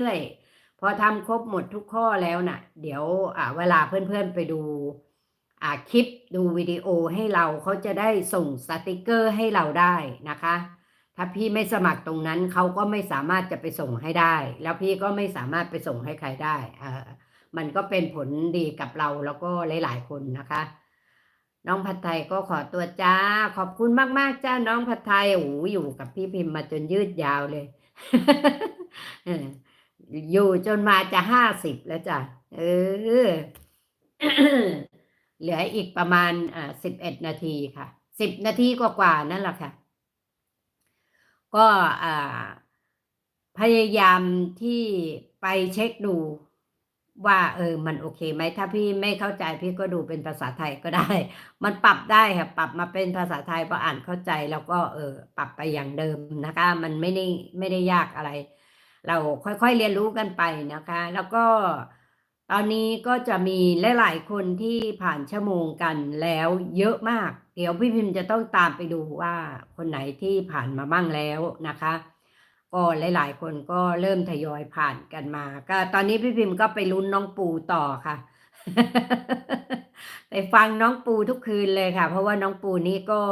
รื่อยๆพอทำครบหมดทุกข้อแล้วน่ะ เดี๋ยวอ่าเวลาเพื่อนๆไปดูอ่าคลิปดูวิดีโอให้เราเขาจะได้ส่งสติกเกอร์ให้เราได้นะคะ ถ้าพี่ไม่สมัครตรงนั้นเขาก็ไม่สามารถจะไปส่งให้ได้ แล้วพี่ก็ไม่สามารถไปส่งให้ใครได้อ่ามันก็เป็นผลดีกับเราแล้วก็หลาย ๆ คนนะคะ น้องผัดไทยก็ขอตัวจ้า ขอบคุณมากๆจ้าน้องผัดไทยโอ้อยู่กับพี่พิมพ์มาจนยืดยาวเลย อยู่จนมาจะห้าสิบแล้วจ้ะ เออ เหลืออีกประมาณอ่าสิบเอ็ดนาทีค่ะ สิบนาทีกว่าๆนั่นแหละค่ะ ก็อ่าพยายามที่ไปเช็คดูว่าเออ มันโอเคไหมถ้าพี่ไม่เข้าใจพี่ก็ดูเป็นภาษาไทยก็ได้ มันปรับได้ค่ะ ปรับมาเป็นภาษาไทยพออ่านเข้าใจแล้วก็เออ ปรับไปอย่างเดิมนะคะ มันไม่ได้ไม่ได้ยากอะไร เราค่อยๆเรียนรู้กันไปนะคะ แล้วก็ตอนนี้ก็จะมีหลายๆคนที่ผ่านชั่วโมงกันแล้วเยอะมาก เดี๋ยวพี่พิมพ์จะต้องตามไปดูว่าคนไหนที่ผ่านมาบ้างแล้วนะคะ ก็หลายๆ คนก็เริ่มทยอยผ่านกันมา ก็ตอนนี้พี่พิมพ์ก็ไปลุ้นน้องปูต่อค่ะไปฟังน้องปูทุกคืนเลยค่ะ เพราะว่าน้องปูนี่ก็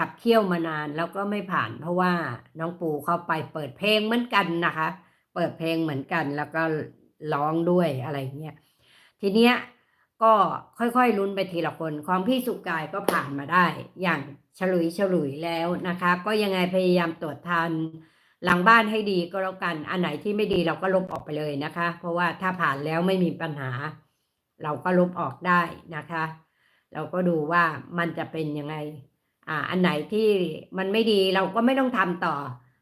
ขับเคี่ยวมานานแล้วก็ไม่ผ่านเพราะว่าน้องปูเข้าไปเปิดเพลงเหมือนกันนะคะ เปิดเพลงเหมือนกันแล้วก็ร้องด้วยอะไรเงี้ยทีเนี้ยก็ค่อยๆลุ้นไปทีละคนของพี่สุกายก็ผ่านมาได้ อย่างฉลุยฉลุยแล้วนะคะ ก็ยังไงพยายามตรวจทานหลังบ้านให้ดีก็แล้วกัน อันไหนที่ไม่ดีเราก็ลบออกไปเลยนะคะ เพราะว่าถ้าผ่านแล้วไม่มีปัญหา เราก็ลบออกได้นะคะ เราก็ดูว่ามันจะเป็นยังไง อ่าอันไหนที่มันไม่ดีเราก็ไม่ต้องทำต่อ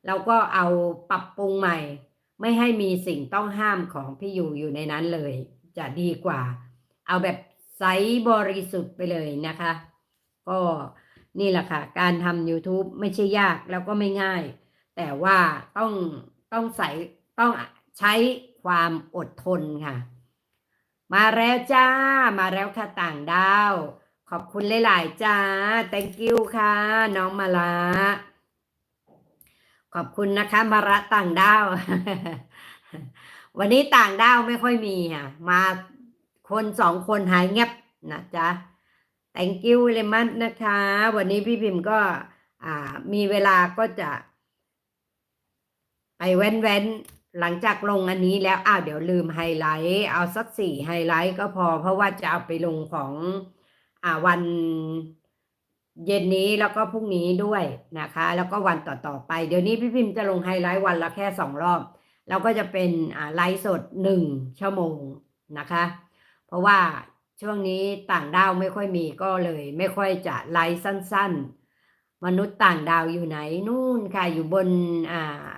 เราก็เอาปรับปรุงใหม่ ไม่ให้มีสิ่งต้องห้ามของพี่อยู่อยู่ในนั้นเลย จะดีกว่า เอาแบบใสบริสุทธิ์ไปเลยนะคะ ก็นี่แหละค่ะ การทำ YouTube ไม่ใช่ยากแล้วก็ไม่ง่าย แต่ว่าต้องต้องใส่ต้องใช้ความอดทนค่ะ มาแล้วจ้า มาแล้วค่ะต่างดาว ขอบคุณหลาย ๆ จ้า thank you ค่ะ น้องมาละขอบคุณนะคะมาระต่างดาว วันนี้ต่างดาวไม่ค่อยมีค่ะ มาคนสองคนหายเงียบนะจ๊ะ thank you เลยมัดนะคะ วันนี้พี่พิมพ์ก็อ่ามีเวลาก็จะ ไปแว้นแว้นๆหลังจากลงอันนี้แล้วอ้าวเดี๋ยวลืมไฮไลท์ เอาสักสี่ไฮไลท์ก็พอเพราะว่าจะเอาไปลงของ วันเย็นนี้แล้วก็พรุ่งนี้ด้วยนะคะ แล้วก็วันต่อๆไป เดี๋ยวนี้พี่พิมพ์จะลงไฮไลท์วันละแค่สองรอบ แล้วก็จะเป็นอ่าไลฟ์สดหนึ่งชั่วโมงนะคะ เพราะว่าช่วงนี้ต่างดาวไม่ค่อยมีก็เลย ไม่ค่อยจะไลฟ์สั้น ๆ มนุษย์ต่างดาวอยู่ไหนนู่นค่ะอยู่บนอ่า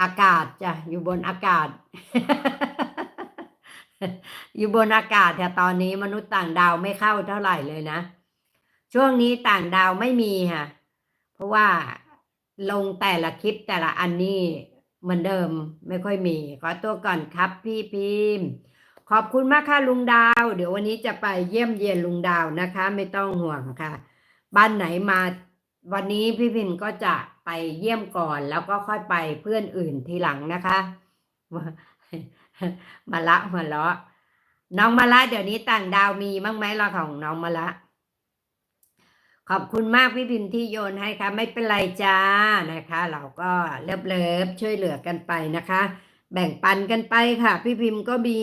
อากาศจ้ะอยู่บนอากาศ อยู่บนอากาศค่ตอนนี้มนุษย์ต่างดาวไม่เข้าเท่าไหร่เลยนะ ช่วงนี้ต่างดาวไม่มีค่ะ เพราะว่าลงแต่ละคลิปแต่ละอันนี่เหมือนเดิมไม่ค่อยมี ขอตัวก่อนครับพี่พิมพ์ ขอบคุณมากค่ะลุงดาว เดี๋ยววันนี้จะไปเยี่ยมเยียนลุงดาวนะคะ ไม่ต้องห่วงค่ะ บ้านไหนมาวันนี้พี่พิมพ์ก็จะไปเยี่ยมก่อนแล้วก็ค่อยไปเพื่อนอื่นทีหลังนะคะ มาละมาละน้องมาละเดี๋ยวนี้ต่างดาวมีมั้งไหมล่ะของน้องมาละ ขอบคุณมากพี่พิมพ์ที่โยนให้ค่ะ ไม่เป็นไรจ้านะคะ เราก็เลิฟเลิฟๆช่วยเหลือกันไปนะคะ แบ่งปันกันไปค่ะ พี่พิมพ์ก็มี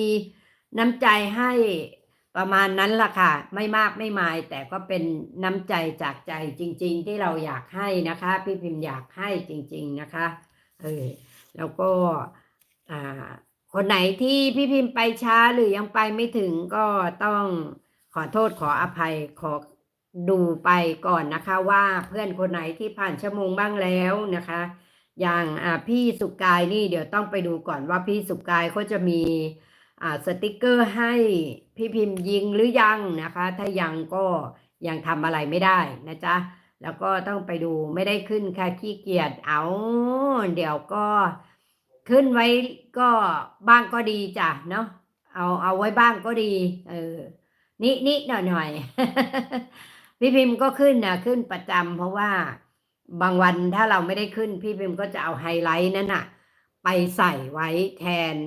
น้ำใจให้ประมาณนั้นล่ะค่ะ ไม่มากไม่มาย แต่ก็เป็นน้ำใจจากใจจริง ๆ ที่เราอยากให้นะคะ พี่พิมพ์อยากให้จริง ๆนะคะเออแล้วก็ อ่า คนไหนที่พี่พิมพ์ไปช้าหรือยังไปไม่ถึงก็ต้องขอโทษขออภัยขอดูไปก่อนนะคะว่าเพื่อนคนไหนที่ผ่านชั่วโมงบ้างแล้วนะคะ อย่างพี่สุกายนี่เดี๋ยวต้องไปดูก่อนว่าพี่สุกายเขาจะมีสติกเกอร์ให้พี่พิมพ์ยิงหรือยังนะคะ ถ้ายังก็ยังทำอะไรไม่ได้นะจ๊ะแล้วก็ต้องไปดูไม่ได้ขึ้นค่ะขี้เกียจเอาเดี๋ยวก็ ขึ้นไว้ก็บ้างก็ดีจ้ะเนาะเอาเอาไว้บ้างก็ดี เออนินิหน่อยหน่อยพี่พิมพ์ก็ขึ้นนะขึ้นประจำเพราะว่าบางวันถ้าเราไม่ได้ขึ้น พี่พิมพ์ก็จะเอาไฮไลท์นั่นน่ะ ไปไปใส่ไว้แทน